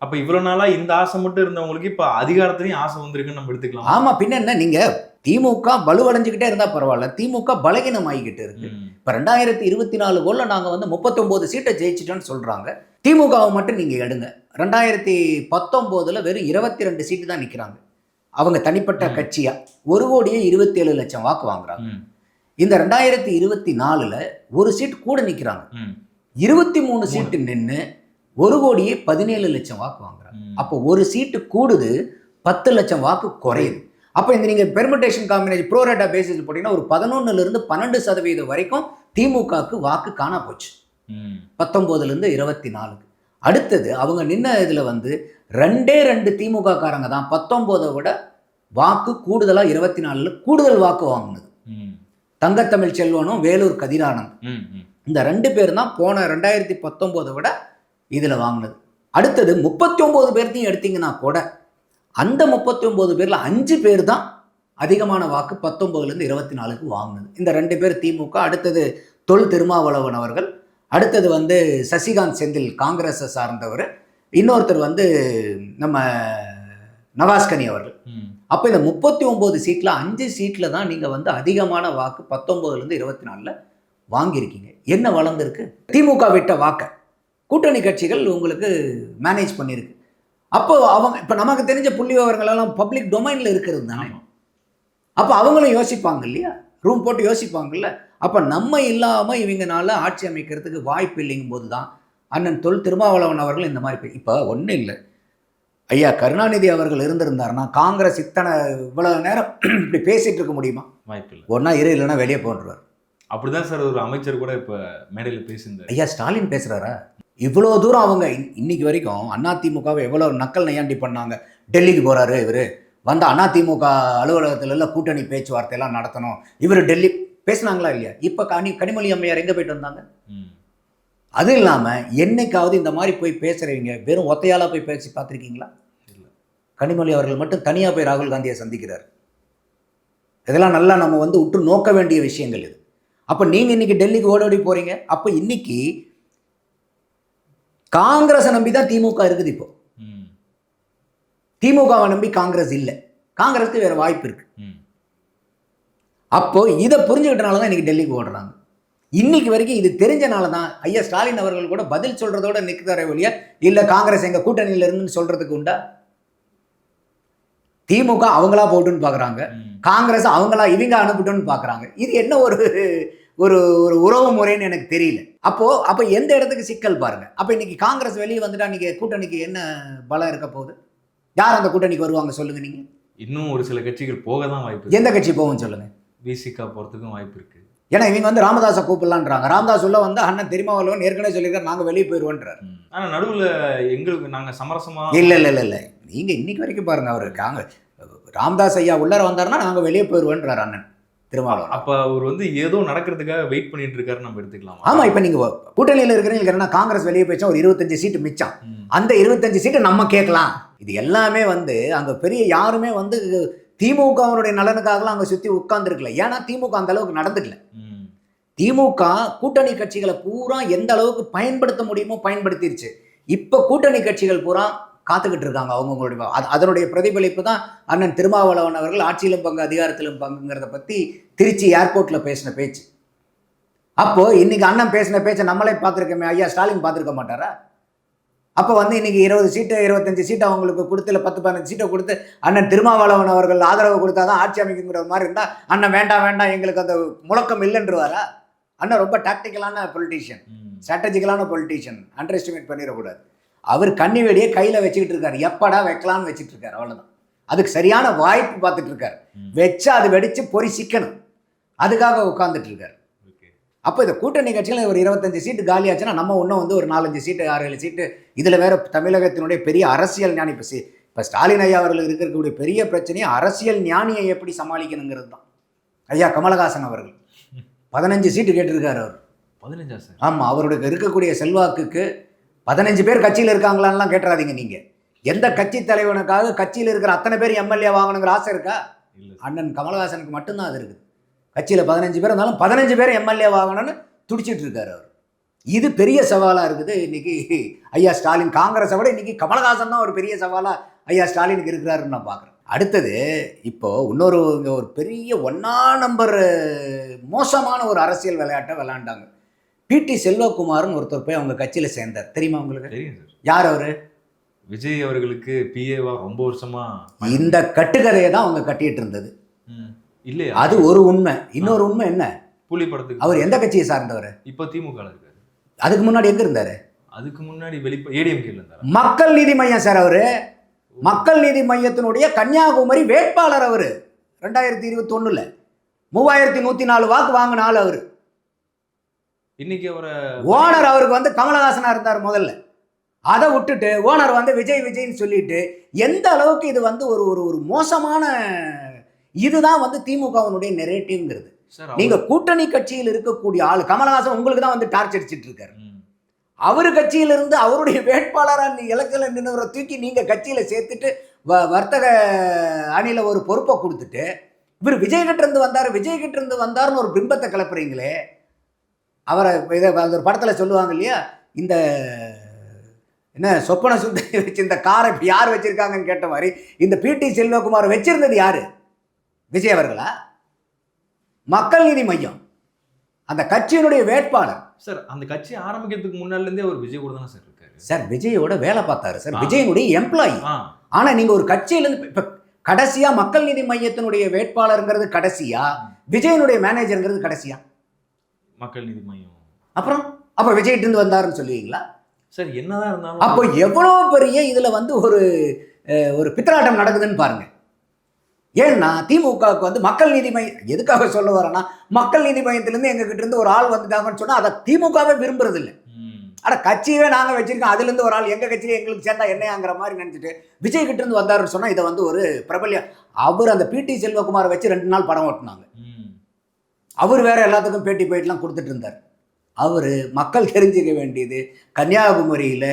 அப்ப இவ்வளவு நாளா இந்த ஆசை மட்டும் இருந்தவங்களுக்கு இப்ப அதிகாரத்திலையும் ஆசை வந்திருக்குன்னு நம்ம எடுத்துக்கலாம். ஆமாம் பின்ன என்ன? நீங்கள் திமுக வலுவடைஞ்சுக்கிட்டே இருந்தால் பரவாயில்ல. திமுக பலகீனம் ஆகிக்கிட்டு இருக்கு. இப்போ ரெண்டாயிரத்தி இருபத்தி நாலு கோல்ல நாங்கள் வந்து முப்பத்தொம்போது சீட்டை ஜெயிச்சிட்டோம்னு சொல்கிறாங்க திமுகவை மட்டும் நீங்கள் எடுங்க. ரெண்டாயிரத்தி பத்தொம்போதில் வெறும் இருபத்தி ரெண்டு சீட்டு தான் நிற்கிறாங்க அவங்க தனிப்பட்ட. கட்சியா? ஒரு கோடியே இருபத்தேழு லட்சம் வாக்கு வாங்குறாங்க. இந்த ரெண்டாயிரத்தி இருபத்தி நாலில் ஒரு சீட் கூட நிற்கிறாங்க ம். இருபத்தி மூணு சீட்டு நின்று ஒரு கோடியே பதினேழு லட்சம் வாக்கு வாங்குறாங்க. அப்போ ஒரு சீட்டு கூடுது பத்து லட்சம் வாக்கு குறையுது அப்போ இந்த நீங்கள் பெர்மிட்டேஷன் காம்பினேஷன் ப்ரோரேட்டா பேசிஸ் போட்டிங்கன்னா ஒரு பதினொன்னுலேருந்து பன்னெண்டு சதவீதம் வரைக்கும் திமுகவுக்கு வாக்கு காணா போச்சு. பத்தொம்போதுலேருந்து இருபத்தி நாலுக்கு அடுத்தது அவங்க நின்ன இதில் வந்து ரெண்டே ரெண்டு திமுக காரங்க தான் பத்தொம்போதை விட வாக்கு கூடுதலாக இருபத்தி நாலில் கூடுதல் வாக்கு வாங்கினது. தங்கத்தமிழ் செல்வனும் வேலூர் கதிரானந்த். இந்த ரெண்டு பேர் தான் போன ரெண்டாயிரத்தி பத்தொம்போதை விட இதில் வாங்கினது. அடுத்தது முப்பத்தி ஒம்பது பேர்த்தையும் எடுத்தீங்கன்னா கூட அந்த முப்பத்தி ஒம்பது பேரில் அஞ்சு பேர் தான் அதிகமான வாக்கு பத்தொம்போதுலேருந்து இருபத்தி நாலுக்கு வாங்கினது. இந்த ரெண்டு பேர் திமுக அடுத்தது தொல் திருமாவளவன் அவர்கள் அடுத்தது வந்து சசிகாந்த் செந்தில் காங்கிரஸை சார்ந்தவர் இன்னொருத்தர் வந்து நம்ம நவாஸ்கனி அவர்கள். அப்போ இந்த முப்பத்தி ஒம்பது சீட்டில் அஞ்சு சீட்டில் தான் நீங்கள் வந்து அதிகமான வாக்கு பத்தொம்போதுலேருந்து இருபத்தி நாலில் வாங்கியிருக்கீங்க. என்ன வளர்ந்துருக்கு? திமுக விட்ட வாக்கை. கூட்டணி கட்சிகள் உங்களுக்கு மேனேஜ் பண்ணியிருக்கு அப்போ அவங்க இப்போ நமக்கு தெரிஞ்ச புள்ளி விவரங்கள் எல்லாம் பப்ளிக் டொமைனில் இருக்கிறது தானே. அப்போ அவங்களும் யோசிப்பாங்க இல்லையா? ரூம் போட்டு யோசிப்பாங்கல்ல? அப்போ நம்ம இல்லாமல் இவங்கனால ஆட்சி அமைக்கிறதுக்கு வாய்ப்பு இல்லைங்கும் போது தான் அண்ணன் தொல் திருமாவளவன் அவர்கள் இந்த மாதிரி இப்போ ஒன்றும் இல்லை. ஐயா கருணாநிதி அவர்கள் இருந்திருந்தாருன்னா காங்கிரஸ் இத்தனை இவ்வளவு நேரம் இப்படி பேசிட்டு இருக்க முடியுமா? வாய்ப்பு இல்லை. ஒன்றா இரு இல்லைன்னா வெளியே போன்றுவார் அப்படிதான் சார் ஒரு அமைச்சர் கூட இப்ப மேடையில பேசியிருந்தாரு. ஐயா ஸ்டாலின் பேசுகிறாரா இவ்வளோ தூரம் அவங்க இன்- இன்னைக்கு வரைக்கும் அதிமுகவை எவ்வளோ நக்கல் நையாண்டி பண்ணாங்க. டெல்லிக்கு போகிறாரு இவர். வந்த அதிமுக அலுவலகத்துல எல்லாம் கூட்டணி பேச்சுவார்த்தையெல்லாம் நடத்தணும். இவர் டெல்லி பேசுனாங்களா இல்லையா? இப்போ கனி கனிமொழி அம்மையார் எங்கே போயிட்டு வந்தாங்க. அது இல்லாமல் என்னைக்காவது இந்த மாதிரி போய் பேசுகிறவங்க வெறும் ஒத்தையாளா போய் பேசி பார்த்துருக்கீங்களா. கனிமொழி அவர்கள் மட்டும் தனியாக போய் ராகுல் காந்தியை சந்திக்கிறார். இதெல்லாம் நல்லா நம்ம வந்து உற்று நோக்க வேண்டிய விஷயங்கள் இது. அப்போ நீங்கள் இன்னைக்கு டெல்லிக்கு ஓடோடி போகிறீங்க அப்போ இன்னைக்கு காங்கிரஸை நம்பி தான் திமுக இருக்குது இப்போ. திமுகவை நம்பி காங்கிரஸ் இல்லை. காங்கிரஸ்க்கு வேற வாய்ப்பு இருக்கு. அப்போ இதை புரிஞ்சுக்கிட்டனால தான் இன்னைக்கு டெல்லிக்கு ஓடுறாங்க. இன்னைக்கு வரைக்கும் இது தெரிஞ்சனால தான் ஐயா ஸ்டாலின் அவர்கள் கூட பதில் சொல்றதோட நிற்கிறாரே ஒழிய இல்லை காங்கிரஸ் எங்க கூட்டணியில இருந்துன்னு சொல்றதுக்கு உண்டா? திமுக அவங்களா போட்டுன்னு பார்க்குறாங்க. காங்கிரஸ் அவங்களா இவங்க அனுப்பிட்டோன்னு பார்க்குறாங்க இது என்ன ஒரு ஒரு ஒரு உறவு முறைன்னு எனக்கு தெரியல. அப்போ அப்போ எந்த இடத்துக்கு சிக்கல் பாருங்க. அப்போ இன்னைக்கு காங்கிரஸ் வெளியே வந்துட்டா இன்னைக்கு கூட்டணிக்கு என்ன பலம் இருக்க போகுது? யார் அந்த கூட்டணிக்கு வருவாங்க சொல்லுங்க நீங்க? இன்னும் ஒரு சில கட்சிகள் போக தான் வாய்ப்பு எந்த கட்சி போகும் சொல்லுங்க? விசிகா போறதுக்கும் வாய்ப்பு இருக்கு. ஏன்னா இவங்க வந்து ராமதாஸை கூப்பிடலான்றாங்க. ராமதாஸ் உள்ள வந்து அண்ணன் திருமாவளவன் ஏற்கனவே சொல்லியிருக்காரு நாங்கள் வெளியே போயிடுவோன்றார் ம். ஆனா நடுவுல எங்களுக்கு நாங்க சமரசமா இல்லை இல்லை இல்லை இல்லை. நீங்கள் இன்னைக்கு வரைக்கும் பாருங்க அவர் காங்க ராமதாஸ் ஐயா உள்ளார வந்தாருன்னா நாங்கள் வெளியே போயிடுவோன்றார் அண்ணன். திருமாவளவன். அப்ப அவர் வந்து ஏதோ நடக்கிறதுக்காக வெயிட் பண்ணிட்டு இருக்காரு நம்ம எடுத்துக்கலாமா? ஆமாம் இப்போ நீங்கள் கூட்டணியில் இருக்கிறீங்க காங்கிரஸ் வெளியே போயிச்சா ஒரு இருபத்தஞ்சு சீட்டு மிச்சம். அந்த இருபத்தஞ்சு சீட்டை நம்ம கேட்கலாம். இது எல்லாமே வந்து அங்கே பெரிய யாருமே வந்து திமுகவினுடைய நலனுக்காகலாம் அங்கே சுற்றி உட்கார்ந்துருக்கல. ஏன்னா திமுக அந்த அளவுக்கு நடந்துக்கல. திமுக கூட்டணி கட்சிகளை பூரா எந்த அளவுக்கு பயன்படுத்த முடியுமோ பயன்படுத்திருச்சு. இப்போ கூட்டணி கட்சிகள் பூரா காத்துக்கிட்டு இருக்காங்க அவங்கவுங்களுடைய அது அதனுடைய பிரதிபலிப்பு தான் அண்ணன் திருமாவளவன் அவர்கள் ஆட்சியிலும் பங்கு அதிகாரத்திலும் பங்குங்கிறத பற்றி திருச்சி ஏர்போர்ட்டில் பேசின பேச்சு. அப்போ இன்னைக்கு அண்ணன் பேசின பேச்சை நம்மளே பார்த்துருக்கோமே ஐயா ஸ்டாலின் பார்த்துருக்க மாட்டாரா? அப்போ வந்து இன்னைக்கு இருபது சீட்டு இருபத்தஞ்சு சீட்டு அவங்களுக்கு கொடுத்து இல்லை பத்து பதினஞ்சு சீட்டை கொடுத்து அண்ணன் திருமாவளவன் அவர்கள் ஆதரவு கொடுத்தாதான் ஆட்சி அமைக்குங்கிற மாதிரி இருந்தால் அண்ணன் வேண்டாம் வேண்டாம் எங்களுக்கு அந்த முழக்கம் இல்லைன்றவாரா? அண்ணன் ரொம்ப டாக்டிக்கலான பொலிட்டீஷியன். ஸ்ட்ராட்டஜிக்கலான பொலிட்டீஷியன் அண்டர் எஸ்டிமேட் பண்ணிடக்கூடாது. அவர் கண்ணி வெடியை கையில் வச்சுக்கிட்டு இருக்காரு. எப்படா வைக்கலாம்னு வச்சுட்டு இருக்காரு. அவ்வளோதான் அதுக்கு சரியான வாய்ப்பு பார்த்துட்டு இருக்காரு. வச்சா அது வெடிச்சு பொறி சிக்கணும் அதுக்காக உட்காந்துட்டு இருக்காரு. அப்போ இந்த கூட்டணி கட்சியில் ஒரு இருபத்தஞ்சு சீட்டு காலியாச்சுன்னா நம்ம இன்னும் வந்து ஒரு நாலஞ்சு சீட்டு ஆறு ஏழு சீட்டு இதில் வேற தமிழகத்தினுடைய பெரிய அரசியல் ஞானி இப்போ இப்போ ஸ்டாலின் ஐயா அவர்கள் இருக்கக்கூடிய பெரிய பிரச்சனையே அரசியல் ஞானியை எப்படி சமாளிக்கணுங்கிறது தான். ஐயா கமலஹாசன் அவர்கள். பதினஞ்சு சீட்டு கேட்டிருக்காரு அவர். பதினஞ்சா சார்? ஆமாம் அவருடைய இருக்கக்கூடிய செல்வாக்குக்கு பதினஞ்சு பேர் கட்சியில் இருக்காங்களான்லாம் கேட்டுறாதீங்க நீங்கள் எந்த கட்சி தலைவனுக்காக கட்சியில் இருக்கிற அத்தனை பேர் எம்எல்ஏ வாங்கணுங்கிற ஆசை இருக்கா. அண்ணன் கமலஹாசனுக்கு மட்டும்தான் அது இருக்குது. கட்சியில் பதினஞ்சு பேர் இருந்தாலும் பதினஞ்சு பேர் எம்எல்ஏ ஆகணும்னு துடிச்சிட்டு இருக்காரு அவர். இது பெரிய சவாலாக இருக்குது இன்னைக்கு ஐயா ஸ்டாலின். காங்கிரஸை விட இன்னைக்கு கமலஹாசன் தான் ஒரு பெரிய சவாலாக ஐயா ஸ்டாலினுக்கு இருக்கிறாருன்னு நான் பார்க்குறேன். அடுத்தது இப்போ இன்னொரு ஒரு பெரிய ஒன்னா நம்பர் மோசமான ஒரு அரசியல் விளையாட்டை விளையாண்டாங்க. பிடி செல்வகுமார்னு ஒருத்தர் போய் அவங்க கட்சியில் சேர்ந்தார். தெரியுமா உங்களுக்கு? தெரியும் சார். யார் அவரு? விஜய் அவர்களுக்கு பிஏவா ரொம்ப வருஷமா இந்த கட்டுக்கதையை தான் அவங்க கட்டிட்டு இருந்தது. இல்லையா? அது ஒரு உண்மை. இன்னொரு உண்மை என்ன? புலி படத்துக்கு. அவர் எந்த கட்சியை சார்ந்தவர்? இப்போ திமுக இருக்காரு. அதுக்கு முன்னாடி எங்க இருந்தாரு? அதுக்கு முன்னாடி வெளிப்ப ஏடிஎம்கேல இருந்தாரா? மக்கள் நீதி மையம் சார் அவரு. மக்கள் நீதி மையத்தினுடைய கன்னியாகுமரி வேட்பாளர் அவரு. ரெண்டாயிரத்தி இருபத்தி ஒண்ணுல மூவாயிரத்தி நூத்தி நாலு வாக்கு வாங்கின ஆள் அவரு. இன்னைக்கு அவரை ஓனர் அவருக்கு வந்து கமலஹாசனா இருந்தார் முதல்ல. அதை விட்டுட்டு ஓனர் வந்து விஜய் விஜய்னு சொல்லிட்டு எந்த அளவுக்கு இது வந்து ஒரு ஒரு ஒரு மோசமான இதுதான் வந்து திமுகவினுடைய நெரேட்டிவ்ங்கிறது நீங்க கூட்டணி கட்சியில் இருக்கக்கூடிய ஆள் கமலஹாசன் உங்களுக்கு தான் வந்து டார்ச் அடிச்சிட்டு இருக்காரு. அவர் கட்சியிலிருந்து அவருடைய வேட்பாளராக எலெக்ஷனில் நின்றவரை தூக்கி நீங்கள் கட்சியில் சேர்த்துட்டு வ வர்த்தக அணியில் ஒரு பொறுப்பை கொடுத்துட்டு இவர் விஜய் கிட்ட இருந்து வந்தார் விஜய் கிட்ட இருந்து வந்தார்னு ஒரு பிம்பத்தை கிளப்புறீங்களே. அவரை இதை அந்த ஒரு படத்தில் சொல்லுவாங்க இல்லையா? இந்த என்ன சொப்பன சுந்தரி வச்சு இந்த காரை இப்போ யார் வச்சிருக்காங்கன்னு கேட்ட மாதிரி இந்த பிடி செல்வகுமார் வச்சிருந்தது யாரு? விஜய் அவர்களா? மக்கள் நீதி மையம். அந்த கட்சியினுடைய வேட்பாளர். சார் அந்த கட்சி ஆரம்பிக்கிறதுக்கு முன்னால இருந்தே அவர் விஜய் கூட தானே சார் இருக்காரு. சார் விஜயோட வேலை பார்த்தாரு சார். விஜயனுடைய எம்ப்ளாயி ஆ. ஆனா நீங்க ஒரு கட்சியிலேருந்து இப்ப கடைசியா மக்கள் நீதி மையத்தினுடைய வேட்பாளருங்கிறது கடைசியா? விஜயனுடைய மேனேஜருங்கிறது கடைசியா? மக்கள் நீதி மையம். அப்புறம் அப்ப விஜய்கிட்ட இருந்து வந்தாருன்னு சொல்லுவீங்களா? சார் என்னதான் இருந்தாலும் அப்போ எவ்வளவு பெரிய இதுல வந்து ஒரு ஒரு பித்தலாட்டம் நடக்குதுன்னு பாருங்க. ஏன்னா திமுகவுக்கு வந்து மக்கள் நீதி மையம் எதுக்காக சொல்ல வரேன்னா மக்கள் நீதி மையத்திலேருந்து எங்க கிட்ட இருந்து ஒரு ஆள் வந்துட்டாங்கன்னு சொன்னா அதை திமுகவே விரும்புறது இல்லை. அட கட்சியவே நாங்கள் வச்சிருக்கோம். அதுலேருந்து ஒரு ஆள் எங்கள் கட்சியில எங்களுக்கு சேர்ந்தா என்னையாங்கிற மாதிரி நினச்சிட்டு விஜய் கிட்ட இருந்து வந்தாருன்னு சொன்னால் இதை வந்து ஒரு பிரபல்யம். அவர் அந்த பிடி செல்வகுமார் வச்சு ரெண்டு நாள் படம் ஓட்டினாங்க. அவர் வேற எல்லாத்துக்கும் பேட்டி போயிட்டுலாம் கொடுத்துட்டு இருந்தார். அவர் மக்கள் தெரிஞ்சுக்க வேண்டியது கன்னியாகுமரியில்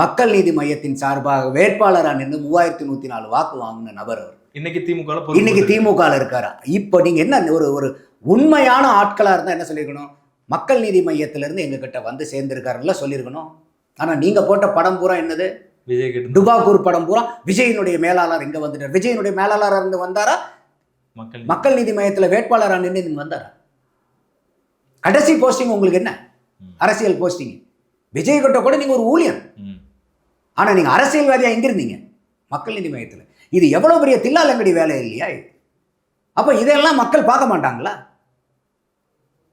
மக்கள் நீதி மையத்தின் சார்பாக வேட்பாளராக நின்று மூவாயிரத்தி நூற்றி நாலு வாக்கு வாங்கின நபர் அவர். இன்னைக்கு திமுக இன்னைக்கு திமுகவில் இருக்காரா? இப்போ நீங்கள் என்ன ஒரு ஒரு உண்மையான ஆட்களாக இருந்தால் என்ன சொல்லியிருக்கணும்? மக்கள் நீதி மையத்திலேருந்து எங்ககிட்ட வந்து சேர்ந்திருக்காருல்ல சொல்லியிருக்கணும். ஆனால் நீங்கள் போட்ட படம் பூரா என்னது? விஜய் கிட்ட டுபாக்கூர் படம் பூரா விஜயினுடைய மேலாளர் இங்கே வந்துட்டார். விஜயினுடைய மேலாளராக இருந்து வந்தாரா? மக்கள் நீதி மையத்தில் வேட்பாளராக நின்று இங்க வந்தாரா? கடைசி போஸ்டிங் உங்களுக்கு என்ன. அரசியல் போஸ்டிங் விஜய் கிட்ட கூட நீங்கள் ஒரு ஊழியர். ம். ஆனால் நீங்கள் அரசியல்வாதியாக எங்க இருந்தீங்க? மக்கள் நீதி மையத்தில். இது எவ்வளோ பெரிய தில்லாலங்கடி வேலை இல்லையா அப்போ இதெல்லாம் மக்கள் பார்க்க மாட்டாங்களா?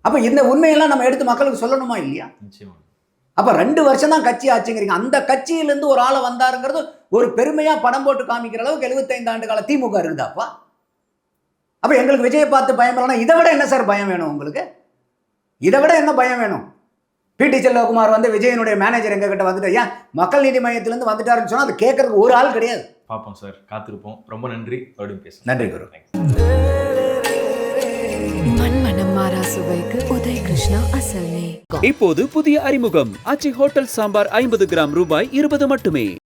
அப்போ இந்த உண்மையெல்லாம் நம்ம எடுத்து மக்களுக்கு சொல்லணுமா இல்லையா? அப்போ ரெண்டு வருஷம் தான் கட்சி ஆச்சுங்கிறீங்க. அந்த கட்சியிலேருந்து ஒரு ஆளை வந்தாருங்கிறது ஒரு பெருமையாக படம் போட்டு காமிக்கிற அளவுக்கு 75 ஆண்டு கால திமுக இருக்குதாப்பா அப்போ எங்களுக்கு விஜயை பார்த்து பயம் இல்லைன்னா இதை விட என்ன சார் பயம் வேணும் உங்களுக்கு? இதை விட என்ன பயம் வேணும்? பிடி செல்வகுமார் வந்து விஜயனுடைய மேனேஜர் எங்க கிட்ட வந்துட்டு ஏன்? மக்கள் நீதி மையத்திலேருந்து வந்துட்டாருன்னு சொன்னால் அது கேட்கறதுக்கு ஒரு ஆள் கிடையாது. பார்ப்போம் சார். காத்திருப்போம். ரொம்ப நன்றி. அப்படின்னு பேசுறேன் நன்றி குரு. இப்போது புதிய அறிமுகம். ஆச்சி ஹோட்டல் சாம்பார் ஐம்பது கிராம் ரூபாய் இருபது மட்டுமே.